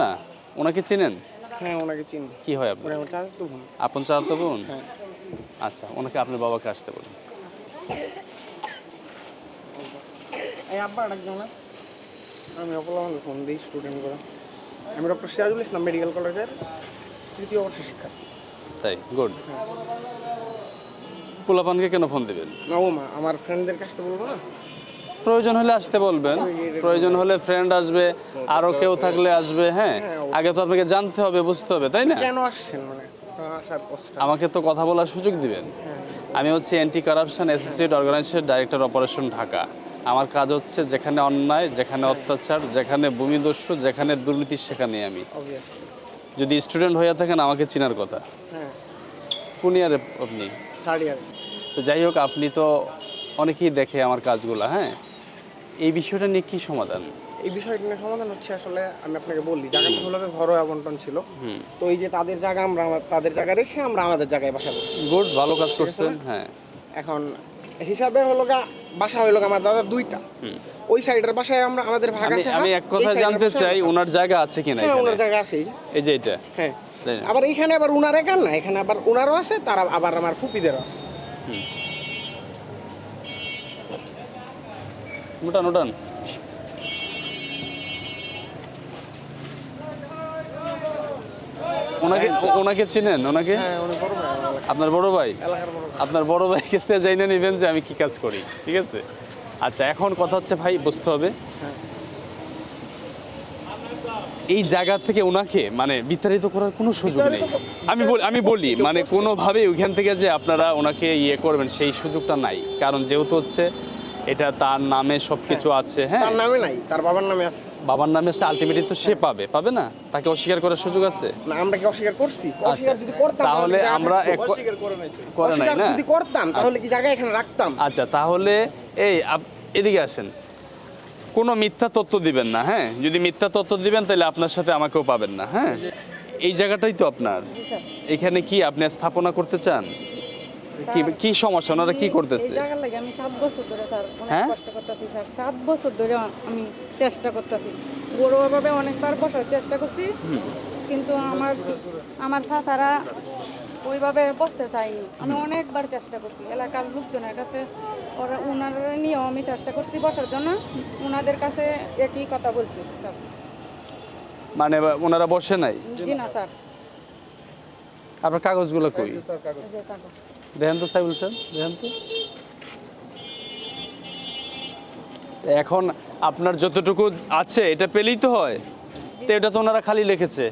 না? ওনাকে চেনেন? হ্যাঁ ওনাকে চিনি। কি হয় আপনার? ওরা আমার চাচা তো বোন। আপন চাচাতো বোন? হ্যাঁ। আচ্ছা ওনাকে আপনার বাবাকে আসতে বলুন। এই আব্বা ডাকছো না? আমি অপলা ফোন দিই স্টুডেন্ট করে আমি ডক্টর সিরাজুল ইসলাম মেডিকেল কলেজের তৃতীয় বর্ষের শিক্ষার্থী। তাই? গুড পোলাপানকে কেন ফোন দিবেন? না ও মা আমার ফ্রেন্ডদের কাছ থেকে বলব না? প্রয়োজন হলে আসতে বলবেন। প্রয়োজন হলে ফ্রেন্ড আসবে আরও কেউ থাকলে আসবে হ্যাঁ? আগে তো আপনাকে জানতে হবে বুঝতে হবে তাই না? কেন আসছেন? মানে আমাকে তো কথা বলার সুযোগ দিবেন। আমি হচ্ছে anti corruption associate organisation director operation Dhaka আমার কাজ হচ্ছে যেখানে অন্যায় যেখানে অত্যাচার যেখানে ভূমিদস্যু যেখানে দুর্নীতি সেখানে আমি। যদি স্টুডেন্ট হয়ে থাকেন আমাকে চিনার কথা। হ্যাঁ। কোন ইয়ারে আপনি? থার্ড ইয়ার তো যাই হোক আপনি তো অনেকেই দেখে আমার কাজগুলো হ্যাঁ? এই বিষয়টা নিয়ে কি সমাধান? এই বিষয়টা নিয়ে সমাধান হচ্ছে আসলে আমি আপনাকে বলি জায়গাটা হলো ঘরোয়া বন্টন ছিল। তো এই যে তাদের জায়গা আমরা তাদের জায়গা রেখে আমরা আমাদের জায়গায় বাসা করছি। গুড ভালো কাজ করছেন হ্যাঁ। এখন হিসাবে হলো গা বাসা হইল আমার দাদা দুইটা। হুম। ওই সাইডের বাসায় আমরা আমাদের ভাগ আছে আমি এক কথা জানতে চাই ওনার জায়গা আছে কিনা হ্যাঁ ওনার জায়গা আছে এই যে। এটা হ্যাঁ। আবার এখানে আবার উনার একার না এখানে আবার ওনারও আছে তার আবার আমার ফুপিদেরও আছে। উঠান উঠান। ওনাকে ওনাকে চিনেন? ওনাকে? হ্যাঁ উনি বড় ভাই আমার এলাকার- আপনার বড় ভাই? এলাকার বড় ভাই। আপনার বড় ভাই কাছ থেকে জাইনে নেবেন যে আমি কি কাজ করি ঠিক আছে? আচ্ছা এখন কথা হচ্ছে ভাই বুঝতে হবে। হ্যাঁ। এই জায়গা থেকে ওনাকে মানে বিতাড়িত করার কোনো সুযোগ নেই। আমি বলি আমি বলি মানে। কোনোভাবে ওইখান থেকে যে আপনারা ওনাকে ইয়ে করবেন সেই সুযোগটা নাই। কারণ যেহেতু হচ্ছে এটা তার নামে সব কিছু আছে হ্যাঁ? তার নামে নাই তার বাবার নামে আছে। বাবার নামে সে আলটিমেটলি তো সে পাবে পাবে না? তাকে অস্বীকার করার সুযোগ আছে? না আমরা কি অস্বীকার করছি? অস্বীকার যদি করতাম আচ্ছা, তাহলে আমরা অস্বীকার করে নাই করে নাই না? যদি করতাম তাহলে কি জায়গা এখানে রাখতাম? আচ্ছা তাহলে এই আপ- এদিকে আসেন। কোনো মিথ্যা তথ্য দিবেন না হ্যাঁ? যদি মিথ্যা তথ্য দিবেন তাহলে আপনার সাথে আমাকেও পাবেন না হ্যাঁ? এই জায়গাটাই তো আপনার। এখানে কি আপনি স্থাপনা করতে চান? কি কি সমস্যা? ওনারা কি করতেছে? এই লাগে আমি সাত বছর ধরে স্যার অনেক হ্যাঁ? কষ্ট করতেছি স্যার। সাত বছর ধরে আমি চেষ্টা করতেছি। বড়োভাবে অনেকবার বসার চেষ্টা করছি কিন্তু আমার আমার চাচারা ওইভাবে বসতে চাইনি আমি অনেকবার চেষ্টা করছি। এলাকার লোকজনের কাছে ওরা ওনারা নিয়েও আমি চেষ্টা করছি বসার জন্য। ওনাদের কাছে একই কথা বলছি স্যার। মানে ওনারা বসে নাই? জি না স্যার। আপনার কাগজগুলো কই। দেখেন তো সাইবুল স্যার দেখেন তো। এখন আপনার যতটুকু আছে, এটা পেলেই তো হয়। তো এটা তো ওনারা খালি লিখেছে।